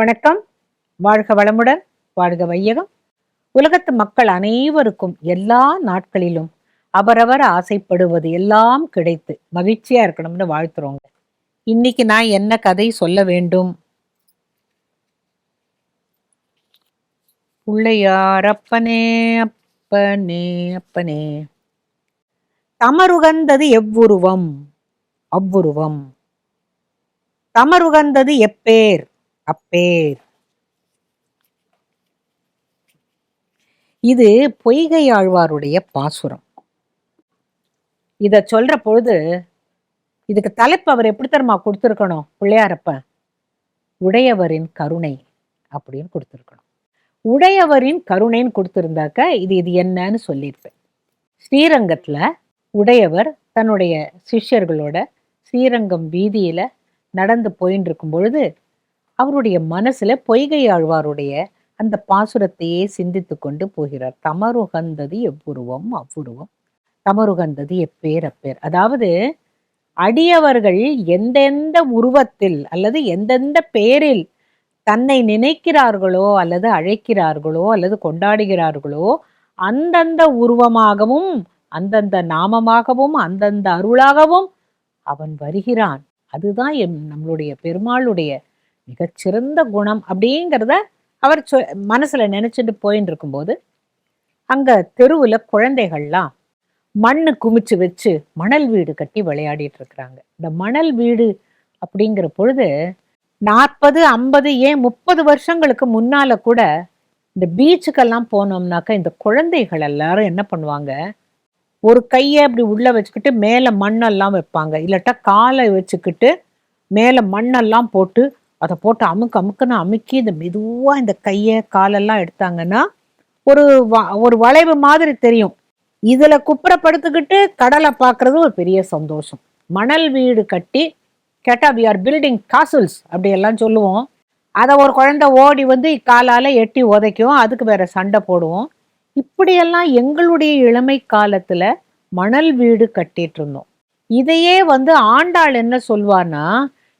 வணக்கம். வாழ்க வளமுடன் வாழ்க வையகம். உலகத்து மக்கள் அனைவருக்கும் எல்லா நாட்களிலும் அவரவர் ஆசைப்படுவது எல்லாம் கிடைத்து மகிழ்ச்சியா இருக்கணும்னு வாழ்த்துறோங்க. இன்னைக்கு நான் என்ன கதை சொல்ல வேண்டும்? பிள்ளையாரப்பனே அப்பனே அப்பனே. தமருகந்தது எவ்வுருவம்? அவ்வுருவம். தமருகந்தது எப்பேர்? அப்பேர். இது பொய்கை ஆழ்வாருடைய பாசுரம். இத சொல்ற பொழுது இதுக்கு தலைப்பு அவர் எப்படி தருமா கொடுத்துருக்கணும்? பிள்ளையாரப்ப உடையவரின் கருணை அப்படின்னு கொடுத்துருக்கணும். உடையவரின் கருணைன்னு கொடுத்துருந்தாக்க இது இது என்னன்னு சொல்லியிருப்பேன். ஸ்ரீரங்கத்துல உடையவர் தன்னுடைய சிஷ்யர்களோட ஸ்ரீரங்கம் வீதியில நடந்து போயின்னு இருக்கும் பொழுது அவருடைய மனசுல பொய்கையாழ்வாருடைய அந்த பாசுரத்தையே சிந்தித்து கொண்டு போகிறார். தமருகந்தது எவ்வுருவம் அவ்வுருவம் தமருகந்தது எப்பேர் அப்பேர். அதாவது அடியவர்கள் எந்தெந்த உருவத்தில் அல்லது எந்தெந்த பேரில் தன்னை நினைக்கிறார்களோ அல்லது அழைக்கிறார்களோ அல்லது கொண்டாடுகிறார்களோ அந்தந்த உருவமாகவும் அந்தந்த நாமமாகவும் அந்தந்த அருளாகவும் அவன் வருகிறான். அதுதான் எம் நம்மளுடைய பெருமாளுடைய மிகச்சிறந்த குணம் அப்படிங்கிறத அவர் சொ மனசுல நினைச்சிட்டு போயின்னு இருக்கும்போது அங்க தெருவுல குழந்தைகள்லாம் மண்ணு குமிச்சு வச்சு மணல் வீடு கட்டி விளையாடிட்டு இருக்கிறாங்க இந்த மணல் வீடு அப்படிங்கிற பொழுது நாற்பது ஐம்பது ஏன் முப்பது வருஷங்களுக்கு முன்னால கூட இந்த பீச்சுக்கெல்லாம் போனோம்னாக்கா இந்த குழந்தைகள் எல்லாரும் என்ன பண்ணுவாங்க? ஒரு கையை அப்படி உள்ள வச்சுக்கிட்டு மேலே மண்ணெல்லாம் வைப்பாங்க. இல்லாட்டா காலை வச்சுக்கிட்டு மேலே மண்ணெல்லாம் போட்டு அதை போட்டு அமுக்கு அமுக்குன்னு அமுக்கி இந்த மெதுவாக இந்த கையை காலெல்லாம் எடுத்தாங்கன்னா ஒரு வ- ஒரு வளைவு மாதிரி தெரியும். இதில் குப்புறப்படுத்துக்கிட்டு கடலை பார்க்கறது ஒரு பெரிய சந்தோஷம். மணல் வீடு கட்டி கேட்டா வி ஆர் பில்டிங் காசுல்ஸ் அப்படி எல்லாம் சொல்லுவோம். அதை ஒரு குழந்தை ஓடி வந்து காலால் எட்டி உதைக்கும். அதுக்கு வேற சண்டை போடுவோம். இப்படியெல்லாம் எங்களுடைய இளமை காலத்தில் மணல் வீடு கட்டிட்டு இருந்தோம். இதையே வந்து ஆண்டாள் என்ன சொல்வான்னா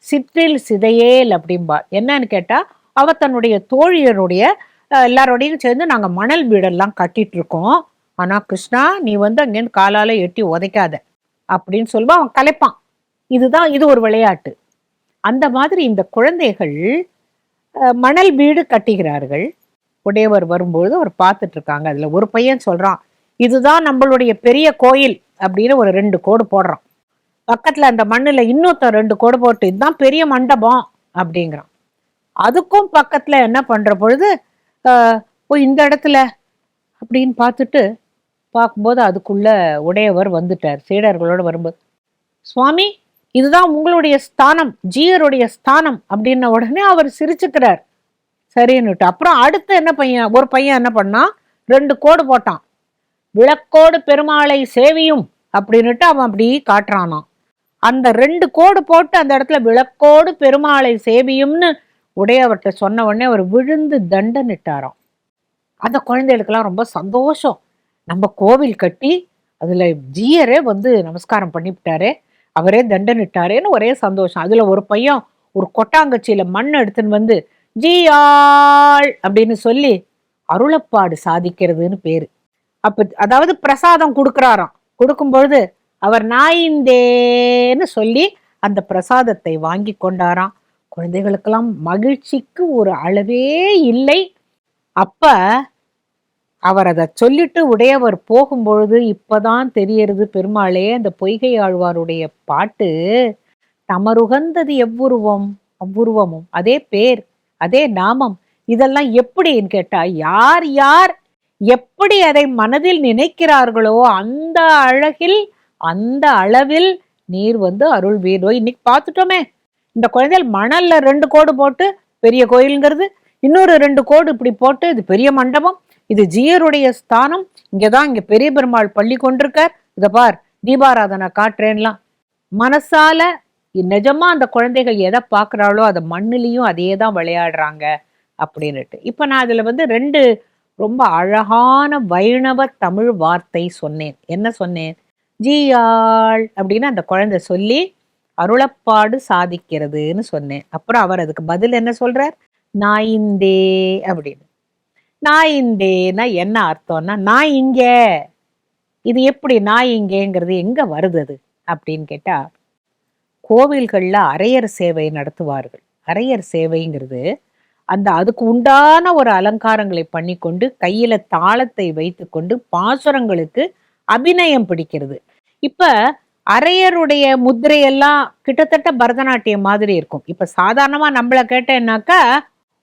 சிற்றில் சிதையேல் அப்படிம்பா. என்னன்னு கேட்டால் அவ தன்னுடைய தோழியனுடைய எல்லாரோடையும் சேர்ந்து நாங்கள் மணல் வீடெல்லாம் கட்டிட்டு இருக்கோம் ஆனால் கிருஷ்ணா நீ வந்து அங்கேருந்து காலால் எட்டி உதைக்காத அப்படின்னு சொல்லுவா அவன் கலைப்பான். இதுதான் இது ஒரு விளையாட்டு. அந்த மாதிரி இந்த குழந்தைகள் மணல் வீடு கட்டுகிறார்கள் உடையவர் வரும்பொழுது அவர் பார்த்துட்டு இருக்காங்க அதில் ஒரு பையன் சொல்கிறான் இதுதான் நம்மளுடைய பெரிய கோயில் அப்படின்னு ஒரு ரெண்டு கோடு போடுறான். பக்கத்தில் அந்த மண்ணில் இன்னொருத்தன் ரெண்டு கோடு போட்டு இதுதான் பெரிய மண்டபம் அப்படிங்கிறான். அதுக்கும் பக்கத்தில் என்ன பண்ணுற பொழுது ஓ இந்த இடத்துல அப்படின்னு பார்த்துட்டு பார்க்கும்போது அதுக்குள்ளே உடையவர் வந்துட்டார் சீடர்களோட வரும்போது. சுவாமி இதுதான் உங்களுடைய ஸ்தானம் ஜீயருடைய ஸ்தானம் அப்படின்ன உடனே அவர் சிரிச்சுக்கிறார். சரின்னுட்டு அப்புறம் அடுத்து என்ன பையன் ஒரு பையன் என்ன பண்ணான் ரெண்டு கோடு போட்டான். விளக்கோடு பெருமாளை சேவியும் அப்படின்னுட்டு அவன் அப்படி காட்டுறானாம். அந்த ரெண்டு கோடு போட்டு அந்த இடத்துல விளக்கோடு பெருமாளை சேவியும்னு உடையவர்கிட்ட சொன்ன உடனே அவர் விழுந்து தண்டனிட்டாராம். அந்த குழந்தைகளுக்கெல்லாம் ரொம்ப சந்தோஷம். நம்ம கோவில் கட்டி அதில் ஜீயரே வந்து நமஸ்காரம் பண்ணிவிட்டாரே அவரே தண்டனிட்டாரேன்னு ஒரே சந்தோஷம். அதில் ஒரு பையன் ஒரு கொட்டாங்கச்சியில் மண் எடுத்துன்னு வந்து ஜீயாள் அப்படின்னு சொல்லி அருளப்பாடு சாதிக்கிறதுன்னு பேர். அப்போ அதாவது பிரசாதம் கொடுக்குறாராம். கொடுக்கும்பொழுது அவர் நாயிந்தேன்னு சொல்லி அந்த பிரசாதத்தை வாங்கி கொண்டாராம். குழந்தைகளுக்கெல்லாம் மகிழ்ச்சிக்கு ஒரு அளவே இல்லை. அப்ப அவர் அதை சொல்லிட்டு உடையவர் போகும்பொழுது இப்பதான் தெரியறது. பெருமாளே அந்த பொய்கை ஆழ்வாருடைய பாட்டு தமருகந்தது எவ்வுருவம் அவ்வுருவமும் அதே பேர் அதே நாமம். இதெல்லாம் எப்படின்னு கேட்டா யார் யார் எப்படி அதை மனதில் நினைக்கிறார்களோ அந்த அழகில் அந்த அளவில் நீர் வந்து அருள் வீரோ இன்னைக்கு பார்த்துட்டோமே. இந்த குழந்தைகள் மணல்ல ரெண்டு கோடு போட்டு பெரிய கோயிலுங்கிறது இன்னொரு ரெண்டு கோடு இப்படி போட்டு இது பெரிய மண்டபம் இது ஜீயருடைய ஸ்தானம். இங்கதான் இங்க பெரிய பெருமாள் பள்ளி கொண்டிருக்கார். இதை பார் தீபாராதனை காட்டுறேன்லாம். மனசால நிஜமா அந்த குழந்தைகள் எதை பார்க்குறாளோ அதை மண்ணிலையும் அதே தான் விளையாடுறாங்க அப்படின்னுட்டு. இப்ப நான் அதுல வந்து ரெண்டு ரொம்ப அழகான வைணவ தமிழ் வார்த்தை சொன்னேன். என்ன சொன்னேன்? ஜீயாள் அப்படின்னு அந்த குழந்தை சொல்லி அருளப்பாடு சாதிக்கிறதுன்னு சொன்னேன். அப்புறம் அவர் அதுக்கு பதில் என்ன சொல்றார்? நாயிந்தே அப்படின்னு. நாயிந்தேனா என்ன அர்த்தம்னா நான் இங்க. இது எப்படி நான் இங்கேங்கிறது எங்க வருது அது? அப்படின்னு கேட்டா கோவில்களில் அரையர் சேவை நடத்துவார்கள். அரையர் சேவைங்கிறது அந்த அதுக்கு உண்டான ஒரு அலங்காரங்களை பண்ணிக்கொண்டு கையில தாளத்தை வைத்துக்கொண்டு பாசுரங்களுக்கு அபிநயம் பிடிக்கிறது. இப்ப அரையருடைய முத்திரையெல்லாம் கிட்டத்தட்ட பரதநாட்டியம் மாதிரி இருக்கும். இப்ப சாதாரணமா நம்மள கேட்டேன்னாக்கா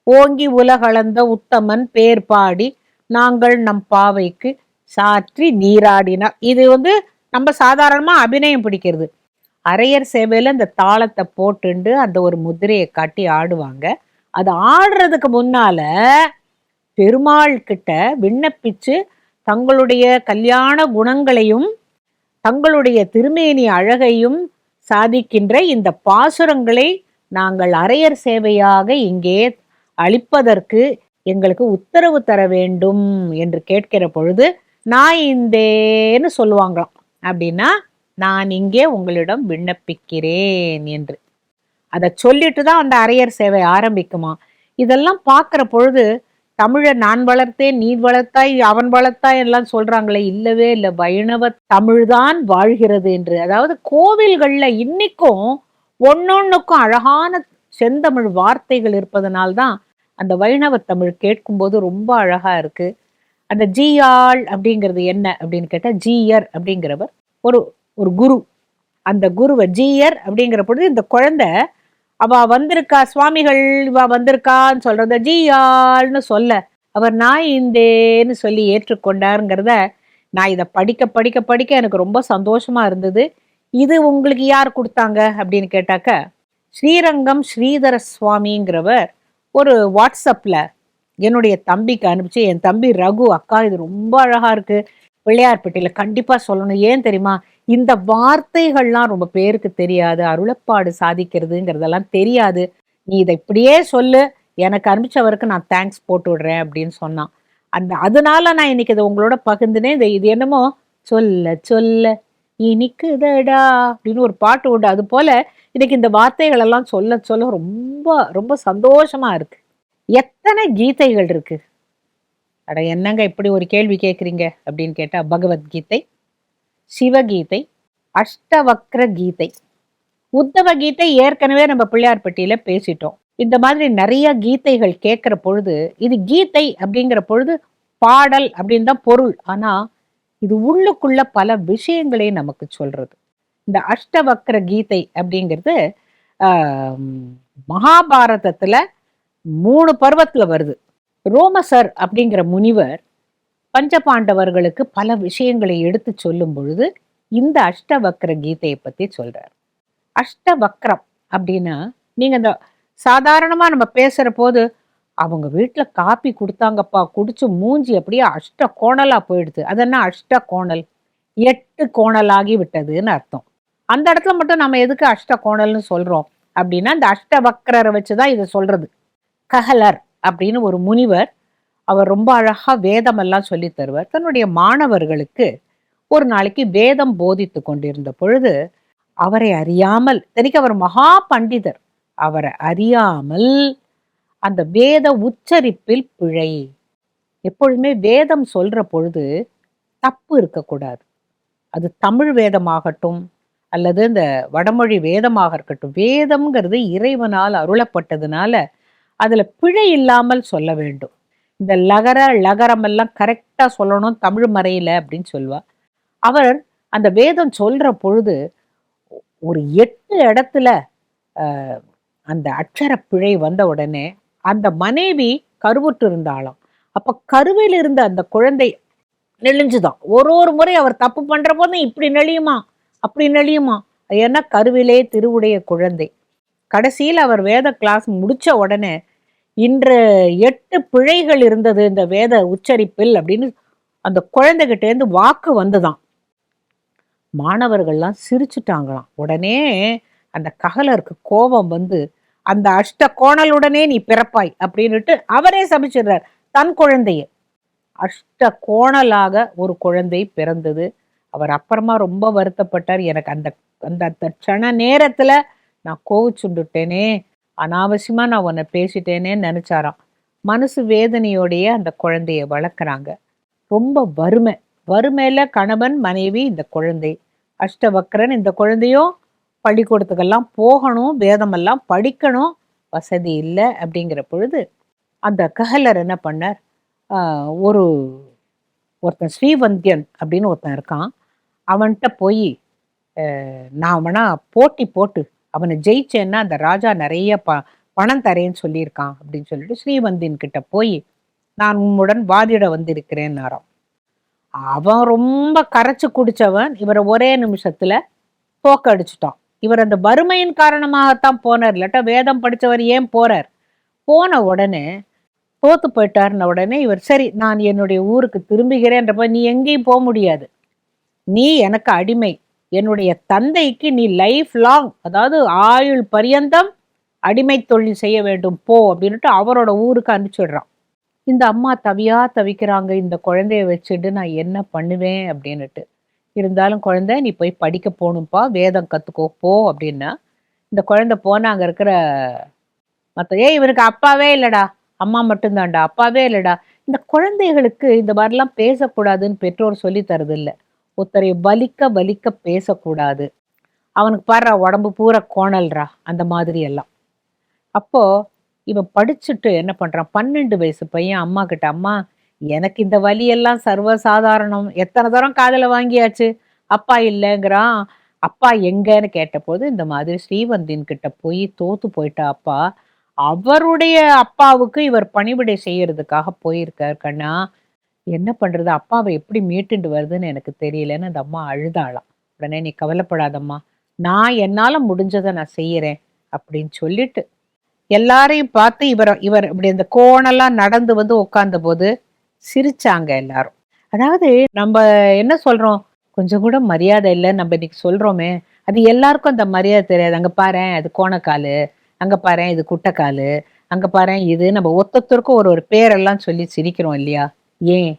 ஓங்கி உலகளந்த உத்தமன் பேர் பாடி நாங்கள் நம் பாவைக்கு சாற்றி நீராடினார். இது வந்து நம்ம சாதாரணமா அபிநயம் பிடிக்கிறது. அரையர் சேவையில இந்த தாளத்தை போட்டுண்டு அந்த ஒரு முதிரையை காட்டி ஆடுவாங்க. அது ஆடுறதுக்கு முன்னால பெருமாள் கிட்ட விண்ணப்பிச்சு தங்களுடைய கல்யாண குணங்களையும் தங்களுடைய திருமேனி அழகையும் சாதிக்கின்ற இந்த பாசுரங்களை நாங்கள் அரையர் சேவையாக இங்கே அளிப்பதற்கு எங்களுக்கு உத்தரவு தர வேண்டும் என்று கேட்கிற பொழுது நான் இந்தேன்னு சொல்லுவாங்களாம். அப்படின்னா நான் இங்கே உங்களிடம் விண்ணப்பிக்கிறேன் என்று. அதை சொல்லிட்டு தான் அந்த அரையர் சேவை ஆரம்பிக்குமா இதெல்லாம் பார்க்குற பொழுது தமிழை நான் வளர்த்தேன் நீ வளர்த்தாய் அவன் வளர்த்தாய் எல்லாம் சொல்றாங்களே இல்லவே இல்லை. வைணவ தமிழ்தான் வாழ்கிறது என்று. அதாவது கோவில்கள்ல இன்னைக்கும் ஒன்னொன்னுக்கும் அழகான செந்தமிழ் வார்த்தைகள் இருப்பதனால்தான் அந்த வைணவ தமிழ் கேட்கும்போது ரொம்ப அழகா இருக்கு. அந்த ஜியாள் அப்படிங்கிறது என்ன அப்படின்னு கேட்டா ஜீயர் அப்படிங்கிறவர் ஒரு ஒரு குரு. அந்த குருவை ஜீயர் அப்படிங்கிற பொழுது இந்த குழந்தை அவ வந்திருக்கா சுவாமிகள் இவ வந்திருக்கான்னு சொல்றத ஜீயாள்னு சொல்ல அவர் நான் இந்தேன்னு சொல்லி ஏற்றுக்கொண்டாருங்கிறத நான் இதை படிக்க படிக்க படிக்க எனக்கு ரொம்ப சந்தோஷமா இருந்தது. இது உங்களுக்கு யார் கொடுத்தாங்க அப்படின்னு கேட்டாக்க ஸ்ரீரங்கம் ஸ்ரீதர சுவாமிங்கிறவர் ஒரு வாட்ஸ்அப்பில் என்னுடைய தம்பிக்கு அனுப்பிச்சு என் தம்பி ரகு அக்கா இது ரொம்ப அழகாக இருக்கு. பிள்ளையார்பட்டியில் கண்டிப்பாக சொல்லணும். ஏன் தெரியுமா? இந்த வார்த்தைகள்லாம் ரொம்ப பேருக்கு தெரியாது. அருளப்பாடு சாதிக்கிறதுங்கிறதெல்லாம் தெரியாது. நீ இதை இப்படியே சொல்லு. எனக்கு அனுப்பிச்சவருக்கு நான் தேங்க்ஸ் போட்டு விடுறேன் அப்படின்னு சொன்னான். அந்த அதனால நான் இன்னைக்கு இதை உங்களோட பகிர்ந்துனே இதை இது என்னமோ? சொல்ல சொல்ல இனிக்குதடா அப்படின்னு ஒரு பாட்டு உண்டு. அது போல இன்னைக்கு இந்த வார்த்தைகள் எல்லாம் சொல்ல சொல்ல ரொம்ப ரொம்ப சந்தோஷமா இருக்கு. எத்தனை கீதைகள் இருக்கு? அட என்னங்க இப்படி ஒரு கேள்வி கேட்குறீங்க அப்படின்னு கேட்டால் பகவத்கீதை சிவகீதை அஷ்டவக்ர கீதை. உத்தவ கீதை ஏற்கனவே நம்ம பிள்ளையார்பட்டியில் பேசிட்டோம். இந்த மாதிரி நிறைய கீதைகள் கேட்குற பொழுது இது கீதை அப்படிங்கிற பொழுது பாடல் அப்படின்னு தான் பொருள். ஆனால் இது உள்ளுக்குள்ள பல விஷயங்களையும் நமக்கு சொல்றது. இந்த அஷ்டவக்ர கீதை அப்படிங்கிறது மகாபாரதத்துல மூணு பருவத்தில் வருது. ரோமசர் அப்படிங்கிற முனிவர் பஞ்சபாண்டவர்களுக்கு பல விஷயங்களை எடுத்து சொல்லும் பொழுது இந்த அஷ்டவக்ர கீதையை பத்தி சொல்றார். அஷ்டவக்ரம் அப்படின்னா நீங்க இந்த சாதாரணமா நம்ம பேசுற போது அவங்க வீட்டுல காப்பி கொடுத்தாங்கப்பா குடிச்சு மூஞ்சி அப்படியே அஷ்ட கோணலா போயிடுது. அது என்ன அஷ்ட கோணல்? எட்டு கோணலாகி விட்டதுன்னு அர்த்தம். அந்த இடத்துல மட்டும் நம்ம எதுக்கு அஷ்ட கோணல்னு சொல்றோம்? அப்படின்னா இந்த அஷ்டவக்ரரை வச்சுதான் இதை சொல்றது. கஹலர். அப்படின்னு ஒரு முனிவர் அவர் ரொம்ப அழகா வேதம் எல்லாம் சொல்லி தருவார். தன்னுடைய மாணவர்களுக்கு ஒரு நாளைக்கு வேதம் போதித்து கொண்டிருந்த பொழுது அவரை அறியாமல் தெரிக்க அவர் மகா பண்டிதர். அவரை அறியாமல் அந்த வேத உச்சரிப்பில் பிழை. எப்பொழுதுமே வேதம் சொல்ற பொழுது தப்பு இருக்கக்கூடாது. அது தமிழ் வேதமாகட்டும் அல்லது இந்த வடமொழி வேதமாக இருக்கட்டும் வேதம்ங்கிறது இறைவனால் அருளப்பட்டதுனால அதுல பிழை இல்லாமல் சொல்ல வேண்டும். இந்த லகர லகரம் எல்லாம் கரெக்டா சொல்லணும் தமிழ் மறையில அப்படின்னு சொல்லுவா. அவர் அந்த வேதம் சொல்ற பொழுது ஒரு எட்டு இடத்துல அந்த அக்ஷர பிழை வந்த உடனே அந்த மனைவி கருவுற்று இருந்தாலும் அப்போ கருவில் இருந்த அந்த குழந்தை நெளிஞ்சுதான். ஒரு ஒரு முறை அவர் தப்பு பண்ற போதும் இப்படி நெளியுமா? அப்படி நெளியுமா? ஏன்னா கருவிலே திருவுடைய குழந்தை. கடைசியில் அவர் வேத கிளாஸ் முடிச்ச உடனே இன்று எட்டு பிழைகள் இருந்தது இந்த வேத உச்சரிப்பில் அப்படின்னு அந்த குழந்தைகிட்டேருந்து வாக்கு வந்துதான். மாணவர்கள்லாம் சிரிச்சுட்டாங்களாம். உடனே அந்த ககலருக்கு கோபம் வந்து அந்த அஷ்ட கோணலுடனே நீ பிறப்பாய் அப்படின்னுட்டு அவரே சபிச்சிடுறார் தன் குழந்தைய. அஷ்ட கோணலாக ஒரு குழந்தை பிறந்தது. அவர் அப்புறமா ரொம்ப வருத்தப்பட்டார். எனக்கு அந்த அந்த க்ஷண நேரத்தில் நான் கோவிச்சுண்டுட்டேனே அனாவசியமாக நான் உன்னை பேசிட்டேனே நினச்சாராம். மனசு வேதனையோடைய அந்த குழந்தைய வளர்க்குறாங்க. ரொம்ப வறுமை. வறுமையில் கணவன் மனைவி இந்த குழந்தை. அஷ்டவக்கரன் இந்த குழந்தையும் பள்ளிக்கூடத்துக்கெல்லாம் போகணும் வேதமெல்லாம் படிக்கணும் வசதி இல்லை அப்படிங்கிற பொழுது அந்த கஹலர் என்ன பண்ணார்? ஒரு ஒருத்தன் ஸ்ரீவந்தியன் அப்படின்னு ஒருத்தன் இருக்கான். அவன்கிட்ட போய் நான் வேணா போட்டி போட்டு அவனை ஜெயிச்சேன்னா அந்த ராஜா நிறைய ப பணம் தரேன்னு சொல்லியிருக்கான் அப்படின்னு சொல்லிட்டு ஸ்ரீவந்தின் கிட்ட போய் நான் உம்முடன் வாதிட வந்திருக்கிறேன்னாராம். அவன் ரொம்ப கரைச்சு குடிச்சவன். இவரை ஒரே நிமிஷத்துல போக்கடிச்சிட்டான் இவர் அந்த வறுமையின் காரணமாகத்தான் போனார். இல்லாட்டா வேதம் படித்தவர் ஏன் போறார்? போன உடனே தோத்து போயிட்டாருன்ன உடனே இவர் சரி நான் என்னுடைய ஊருக்கு திரும்புகிறேன்றப்ப நீ எங்கேயும் போக முடியாது. நீ எனக்கு அடிமை. என்னுடைய தந்தைக்கு நீ லைஃப் லாங் அதாவது ஆயுள் பரியந்தம் அடிமை தொழில் செய்ய வேண்டும் போ அப்படின்ட்டு அவரோட ஊருக்கு அனுப்பிச்சிடுறான். இந்த அம்மா தவியா தவிக்கிறாங்க இந்த குழந்தைய வச்சுட்டு நான் என்ன பண்ணுவேன் அப்படின்னுட்டு. இருந்தாலும் குழந்தை நீ போய் படிக்க போகணும்ப்பா வேதம் கற்றுக்கோ போ அப்படின்னா. இந்த குழந்தை போனால் அங்கே இருக்கிற மற்ற ஏ இவருக்கு அப்பாவே இல்லைடா அம்மா மட்டும்தான்டா அப்பாவே இல்லைடா. இந்த குழந்தைகளுக்கு இந்த மாதிரிலாம் பேசக்கூடாதுன்னு பெற்றோர் சொல்லி தரது இல்லை ஒருத்தரை வலிக்க வலிக்க பேசக்கூடாது. அவனுக்கு பாடுறா உடம்பு பூரா கோணல்ரா அந்த மாதிரி எல்லாம் அப்போ இவன் படிச்சுட்டு என்ன பண்றான்? பன்னெண்டு வயசு பையன் அம்மா கிட்ட அம்மா எனக்கு இந்த வலியெல்லாம் சர்வசாதாரணம். எத்தனை தரம் காதில் வாங்கியாச்சு? அப்பா இல்லைங்கிறான். அப்பா எங்கன்னு கேட்டபோது இந்த மாதிரி ஸ்ரீவந்தின் கிட்ட போய் தோத்து போயிட்டா அப்பா. அவருடைய அப்பாவுக்கு இவர் பணிவிடை செய்யறதுக்காக போயிருக்கார் கண்ணா. என்ன பண்றது? அப்பாவை எப்படி மீட்டுண்டு வருதுன்னு எனக்கு தெரியலன்னு அந்த அம்மா அழுதாளாம். உடனே நீ கவலைப்படாதம்மா. நான் என்னால முடிஞ்சதை நான் செய்யறேன் அப்படின்னு சொல்லிட்டு எல்லாரையும் பார்த்து இவர் இவர் இப்படி இந்த கோணெல்லாம் நடந்து வந்து உட்கார்ந்த போது சிரிச்சாங்க எல்லாரும். அதாவது நம்ம என்ன சொல்றோம்? கொஞ்சம் கூட மரியாதை இல்லை நம்ம இன்னைக்கு சொல்றோமே. அது எல்லாருக்கும் அந்த மரியாதை தெரியாது. அங்க பாரு அது கோணக்கால். அங்க பாரு இது குட்டைக்கால். அங்க பாரு இது. நம்ம ஒத்தொத்தருக்கும் ஒரு ஒரு பேரெல்லாம் சொல்லி சிரிக்கிறோம் இல்லையா? ஏன்?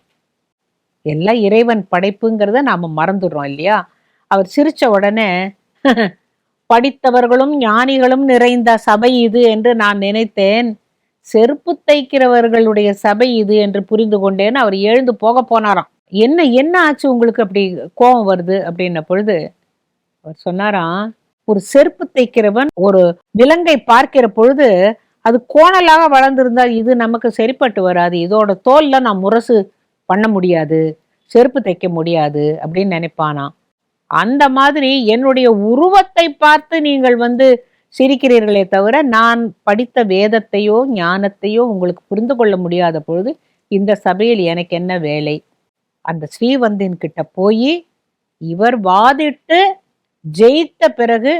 எல்லாம் இறைவன் படைப்புங்கிறத நாம மறந்துடுறோம் இல்லையா? அவர் சிரிச்ச உடனே படித்தவர்களும் ஞானிகளும் நிறைந்த சபை இது என்று நான் நினைத்தேன். செருப்பு தைக்கிறவர்களுடைய சபை இது என்று புரிந்து கொண்டேன்னு அவர் எழுந்து போக போனாராம். என்ன என்ன ஆச்சு உங்களுக்கு அப்படி கோபம் வருது? அப்படின்ன பொழுது அவர் சொன்னாராம் ஒரு செருப்பு தைக்கிறவன் ஒரு விலங்கை பார்க்கிற பொழுது அது கோணலாக வளர்ந்திருந்தால் இது நமக்கு சரிப்பட்டு வராது. இதோட தோல்ல நான் முரசு பண்ண முடியாது. செருப்பு தைக்க முடியாது அப்படின்னு நினைப்பானா? அந்த மாதிரி என்னுடைய உருவத்தை பார்த்து நீங்கள் வந்து சிரிக்கிறீர்களே தவிர நான் படித்த வேதத்தையோ ஞானத்தையோ உங்களுக்கு புரிந்து கொள்ள முடியாத பொழுது இந்த சபையில் எனக்கு என்ன வேலை? அந்த ஸ்ரீவந்தின் கிட்ட போய் இவர் வாதிட்டு ஜெயித்த பிறகு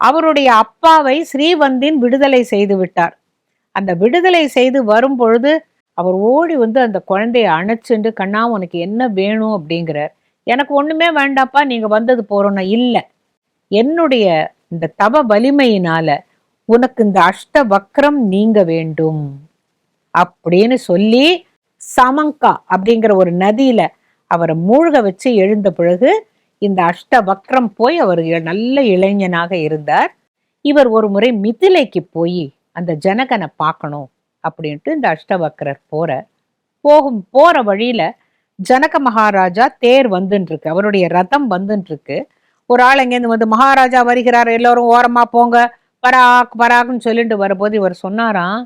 அவருடைய அப்பாவை ஸ்ரீவந்தின் விடுதலை செய்து விட்டார். அந்த விடுதலை செய்து வரும் பொழுது அவர் ஓடி வந்து அந்த குழந்தைய அணைச்சுண்டு கண்ணா உனக்கு என்ன வேணும்? அப்படிங்கிறார். எனக்கு ஒண்ணுமே வேண்டாப்பா நீங்க வந்தது போறோம்னா இல்லை. என்னுடைய இந்த தவ வலிமையினால உனக்கு இந்த அஷ்ட வக்ரம் நீங்க வேண்டும். அப்படின்னு சொல்லி சமங்கா அப்படிங்கிற ஒரு நதியில அவரை மூழ்க வச்சு எழுந்த பிறகு இந்த அஷ்ட வக்ரம் போய் அவர் நல்ல இளைஞனாக இருந்தார். இவர் ஒரு முறை மிதிலைக்கு போய் அந்த ஜனகனை பார்க்கணும் அப்படின்ட்டு இந்த அஷ்டவக்கரர் போற. போகும் போற வழியில ஜனக மகாராஜா தேர் வந்துன்னு இருக்கு அவருடைய ரதம் வந்துன்னு இருக்கு ஒரு ஆள் எங்கேருந்து வந்து மகாராஜா வருகிறார் எல்லாரும் ஓரமா போங்க. பராக் பராக்னு சொல்லிட்டு வரும்போது இவர் சொன்னாராம்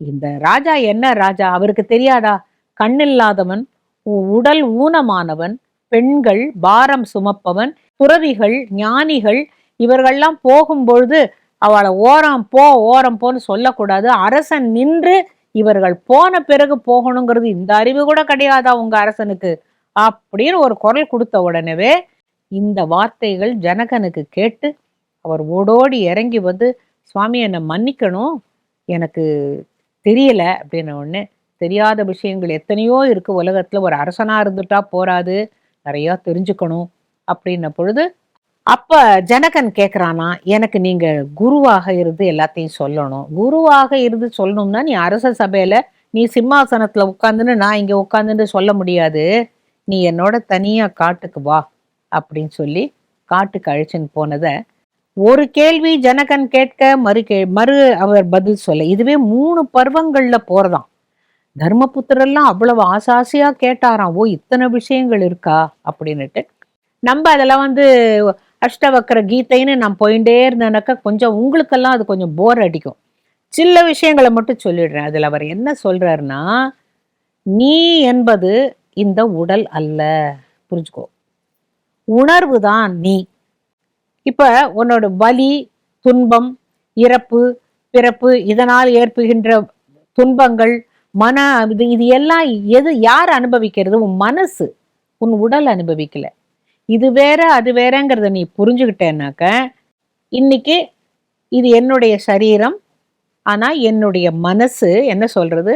இந்த ராஜா என்ன ராஜா? அவருக்கு தெரியாதா? கண்ணில்லாதவன் உ- உடல் ஊனமானவன் பெண்கள் பாரம் சுமப்பவன் துறவிகள் ஞானிகள் இவர்கள்லாம் போகும்பொழுது அவளை ஓரம் போ ஓரம் போன்னு சொல்லக்கூடாது. அரசன் நின்று இவர்கள் போன பிறகு போகணுங்கிறது இந்த அறிவு கூட கிடையாதா உங்க அரசனுக்கு? அப்படின்னு ஒரு குரல் கொடுத்த உடனே இந்த வார்த்தைகள் ஜனகனுக்கு கேட்டு அவர் ஓடோடி இறங்கி வந்து சுவாமி என்னை மன்னிக்கணும். எனக்கு தெரியல. அப்படின்ன உடனே தெரியாத விஷயங்கள் எத்தனையோ இருக்கு. உலகத்துல ஒரு அரசனா இருந்துட்டா போராது நிறையா தெரிஞ்சுக்கணும். அப்படின்ன பொழுது அப்ப ஜனகன் கேட்குறானா எனக்கு நீங்க குருவாக இருந்து எல்லாத்தையும் சொல்லணும். குருவாக இருந்து சொல்லணும்னா நீ அரச சபையில நீ சிம்மாசனத்துல உட்காந்துன்னு நான் இங்க உட்காந்துன்னு சொல்ல முடியாது. நீ என்னோட தனியா காட்டுக்கு வா அப்படின்னு சொல்லி காட்டுக்கு அழைச்சின்னு போனதை ஒரு கேள்வி ஜனகன் கேட்க மறு கே மறு அவர் பதில் சொல்ல. இதுவே மூணு பருவங்கள்ல போறதாம். தர்மபுத்திரெல்லாம் அவ்வளவு ஆசாசியா கேட்டாராம். ஓ இத்தனை விஷயங்கள் இருக்கா? அப்படின்னுட்டு. நம்ம அதெல்லாம் வந்து அஷ்டவக்கர கீதைன்னு நான் போயிட்டே இருந்தேனாக்கா கொஞ்சம் உங்களுக்கெல்லாம் அது கொஞ்சம் போர் அடிக்கும். சில விஷயங்களை மட்டும் சொல்லிடுறேன். அதில் அவர் என்ன சொல்கிறாருன்னா நீ என்பது இந்த உடல் அல்ல. புரிஞ்சுக்கோ. உணர்வு தான் நீ. இப்போ உன்னோட வலி துன்பம் இறப்பு பிறப்பு இதனால் ஏற்படுகின்ற துன்பங்கள் மன இது இது எல்லாம் எது யார் அனுபவிக்கிறது? உன் மனசு. உன் உடல் அனுபவிக்கலை. இது வேற அது வேறங்கிறத நீ புரிஞ்சுக்கிட்டேனாக்க இன்னைக்கு இது என்னுடைய சரீரம் ஆனால் என்னுடைய மனசு என்ன சொல்கிறது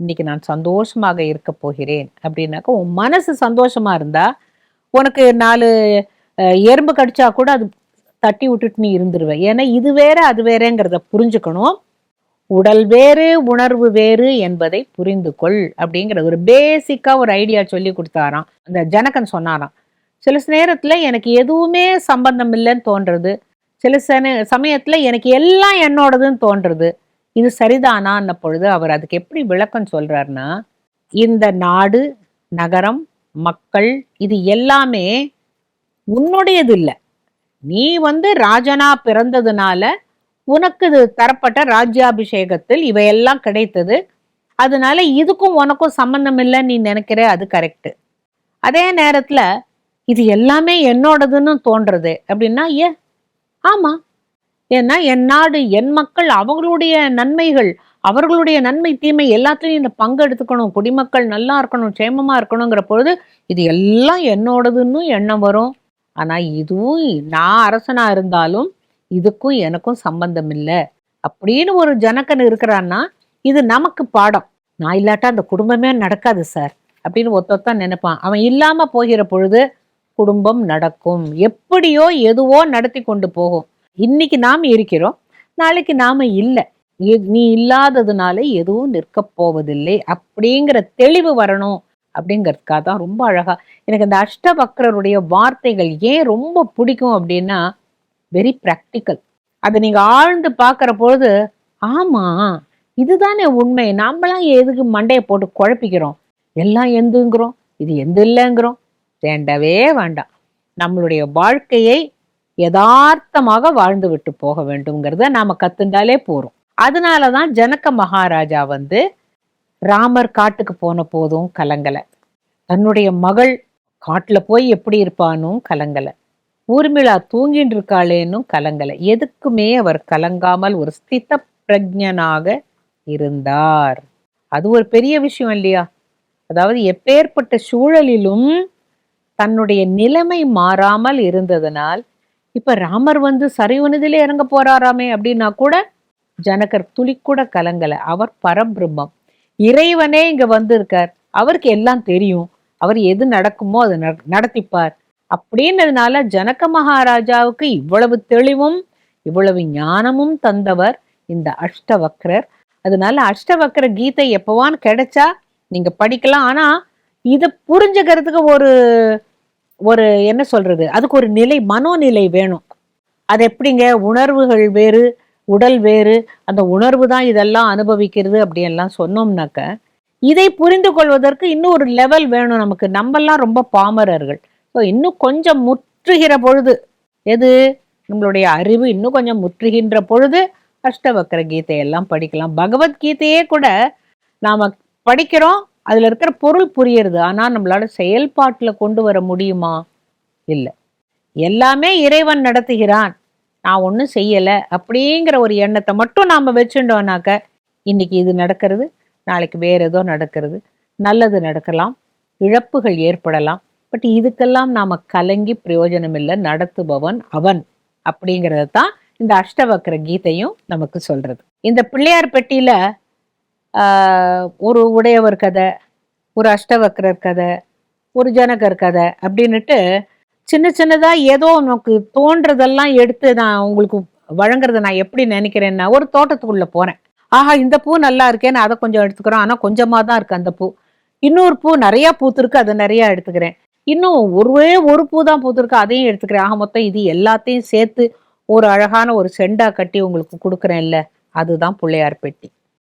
இன்னைக்கு நான் சந்தோஷமாக இருக்க போகிறேன். அப்படின்னாக்க உன் மனசு சந்தோஷமாக இருந்தா உனக்கு நாலு எறும்பு கடிச்சா கூட அது தட்டி விட்டுட்டு நீ இருந்துருவேன் ஏன்னா இது வேற அது வேறங்கிறத புரிஞ்சுக்கணும். உடல் வேறு உணர்வு வேறு என்பதை புரிந்து கொள் அப்படிங்கிற ஒரு பேசிக்காக ஒரு ஐடியா சொல்லி கொடுத்தாராம். அந்த ஜனகன் சொன்னாராம். சில நேரத்தில் எனக்கு எதுவுமே சம்பந்தம் இல்லைன்னு தோன்றது. சில சன சமயத்தில் எனக்கு எல்லாம் என்னோடதுன்னு தோன்றது. இது சரிதானான்ன பொழுது அவர் அதுக்கு எப்படி விளக்கம் சொல்கிறாருன்னா இந்த நாடு நகரம் மக்கள் இது எல்லாமே உன்னுடையது இல்லை. நீ வந்து ராஜனா பிறந்ததுனால உனக்கு இது தரப்பட்ட ராஜ்யாபிஷேகத்தில் இவையெல்லாம் கிடைத்தது. அதனால இதுக்கும் உனக்கும் சம்மந்தம் இல்லைன்னு நீ நினைக்கிற அது கரெக்ட் அதே நேரத்தில் இது எல்லாமே என்னோடதுன்னு தோன்றது. அப்படின்னா ஏ ஆமா. ஏன்னா என் நாடு என் மக்கள் அவங்களுடைய நன்மைகள் அவர்களுடைய நன்மை தீமை எல்லாத்துலேயும் இந்த பங்கு எடுத்துக்கணும். குடிமக்கள் நல்லா இருக்கணும் க்ஷேமமா இருக்கணுங்கிற பொழுது இது எல்லாம் என்னோடதுன்னு எண்ணம் வரும். ஆனா இதுவும் நான் அரசனா இருந்தாலும் இதுக்கும் எனக்கும் சம்பந்தம் இல்லை. அப்படின்னு ஒரு ஜனக்கன் இருக்கிறான்னா இது நமக்கு பாடம். நான் இல்லாட்டா அந்த குடும்பமே நடக்காது சார். அப்படின்னு ஒத்தொத்தான் நினைப்பான். அவன் இல்லாம போகிற பொழுது குடும்பம் நடக்கும். எப்படியோ எதுவோ நடத்தி கொண்டு போகும். இன்னைக்கு நாம் இருக்கிறோம். நாளைக்கு நாம இல்லை. நீ இல்லாததுனால எதுவும் நிற்க போவதில்லை. அப்படிங்கிற தெளிவு வரணும் அப்படிங்கிறதுக்காக தான் ரொம்ப அழகா எனக்கு இந்த அஷ்டபக்ரருடைய வார்த்தைகள் ஏன் ரொம்ப பிடிக்கும் அப்படின்னா வெரி ப்ராக்டிக்கல் அதை நீங்க ஆழ்ந்து பார்க்குற பொழுது ஆமா இதுதானே உண்மை. நாமெல்லாம் எதுக்கு மண்டையை போட்டு குழப்பிக்கிறோம்? எல்லாம் எந்துங்கிறோம். இது எந்த இல்லைங்கிறோம் வேண்டவே வேண்டாம். நம்மளுடைய வாழ்க்கையை யதார்த்தமாக வாழ்ந்து விட்டு போக வேண்டும்ங்கிறத நாம கத்துண்டாலே போறோம். அதனாலதான் ஜனக மகாராஜா வந்து ராமர் காட்டுக்கு போன போதும் கலங்கலை. தன்னுடைய மகள் காட்டுல போய் எப்படி இருப்பானும் கலங்கலை. ஊர்மிளா தூங்கிட்டு இருக்காளேன்னு கலங்கலை. எதுக்குமே அவர் கலங்காமல் ஒரு ஸ்தித பிரஜனாக இருந்தார். அது ஒரு பெரிய விஷயம் இல்லையா? அதாவது எப்பேற்பட்ட சூழலிலும் தன்னுடைய நிலைமை மாறாமல் இருந்ததனால் இப்ப ராமர் வந்து சரிவனதிலே இறங்க போறாராமே அப்படின்னா கூட ஜனகர் துளி கூட கலங்கல. அவர் பரபிரம்மம். இறைவனே இங்க வந்திருக்கார். அவருக்கு எல்லாம் தெரியும். அவர் எது நடக்குமோ அதை நடத்திப்பார். அப்படின்னதுனால ஜனக மகாராஜாவுக்கு இவ்வளவு தெளிவும் இவ்வளவு ஞானமும் தந்தவர் இந்த அஷ்டவக்ரர். அதனால அஷ்டவக்ர கீதை எப்பவான்னு கிடைச்சா நீங்க படிக்கலாம். ஆனா இதை புரிஞ்சுக்கிறதுக்கு ஒரு ஒரு என்ன சொல்றது? அதுக்கு ஒரு நிலை மனோநிலை வேணும். அது எப்படிங்க? உணர்வுகள் வேறு உடல் வேறு அந்த உணர்வு தான் இதெல்லாம் அனுபவிக்கிறது அப்படியெல்லாம் சொன்னோம்னாக்க இதை புரிந்து கொள்வதற்கு இன்னும் ஒரு லெவல் வேணும் நமக்கு. நம்மெல்லாம் ரொம்ப பாமரர்கள். ஸோ இன்னும் கொஞ்சம் முற்றுகிற பொழுது எது? நம்மளுடைய அறிவு இன்னும் கொஞ்சம் முற்றுகின்ற பொழுது அஷ்டவக்கர கீதையெல்லாம் படிக்கலாம். பகவத்கீதையே கூட நாம் படிக்கிறோம் அதுல இருக்கிற பொருள் புரியுறது. ஆனா நம்மளால செயல்பாட்டில் கொண்டு வர முடியுமா? இல்லை. எல்லாமே இறைவன் நடத்துகிறான். நான் ஒன்றும் செய்யல. அப்படிங்கிற ஒரு எண்ணத்தை மட்டும் நாம வச்சுட்டோம்னாக்க இன்னைக்கு இது நடக்கிறது நாளைக்கு வேற ஏதோ நடக்கிறது. நல்லது நடக்கலாம். இழப்புகள் ஏற்படலாம். பட் இதுக்கெல்லாம் நாம கலங்கி பிரயோஜனம் இல்லை. நடத்துபவன் அவன். அப்படிங்கிறத தான் இந்த அஷ்டவக்கர கீதையும் நமக்கு சொல்றது. இந்த பிள்ளையார் பெட்டியில ஒரு உடையவர் கதை ஒரு அஷ்டவக்ரர் கதை ஒரு ஜனகர் கதை அப்படின்னுட்டு சின்ன சின்னதாக ஏதோ நமக்கு தோன்றதெல்லாம் எடுத்து நான் உங்களுக்கு வழங்குறத நான் எப்படி நினைக்கிறேன்னா ஒரு தோட்டத்துக்குள்ளே போகிறேன் ஆஹா இந்த பூ நல்லா இருக்கேன்னு அதை கொஞ்சம் எடுத்துக்கிறோம். ஆனால் கொஞ்சமாக தான் இருக்குது அந்த பூ. இன்னொரு பூ நிறையா பூத்துருக்கு அதை நிறையா எடுத்துக்கிறேன். இன்னும் ஒரே ஒரு பூ தான் பூத்திருக்கு அதையும் எடுத்துக்கிறேன். ஆக மொத்தம் இது எல்லாத்தையும் சேர்த்து ஒரு அழகான ஒரு செண்டா கட்டி உங்களுக்கு கொடுக்குறேன்ல. அதுதான் பிள்ளையார் பெட்டி.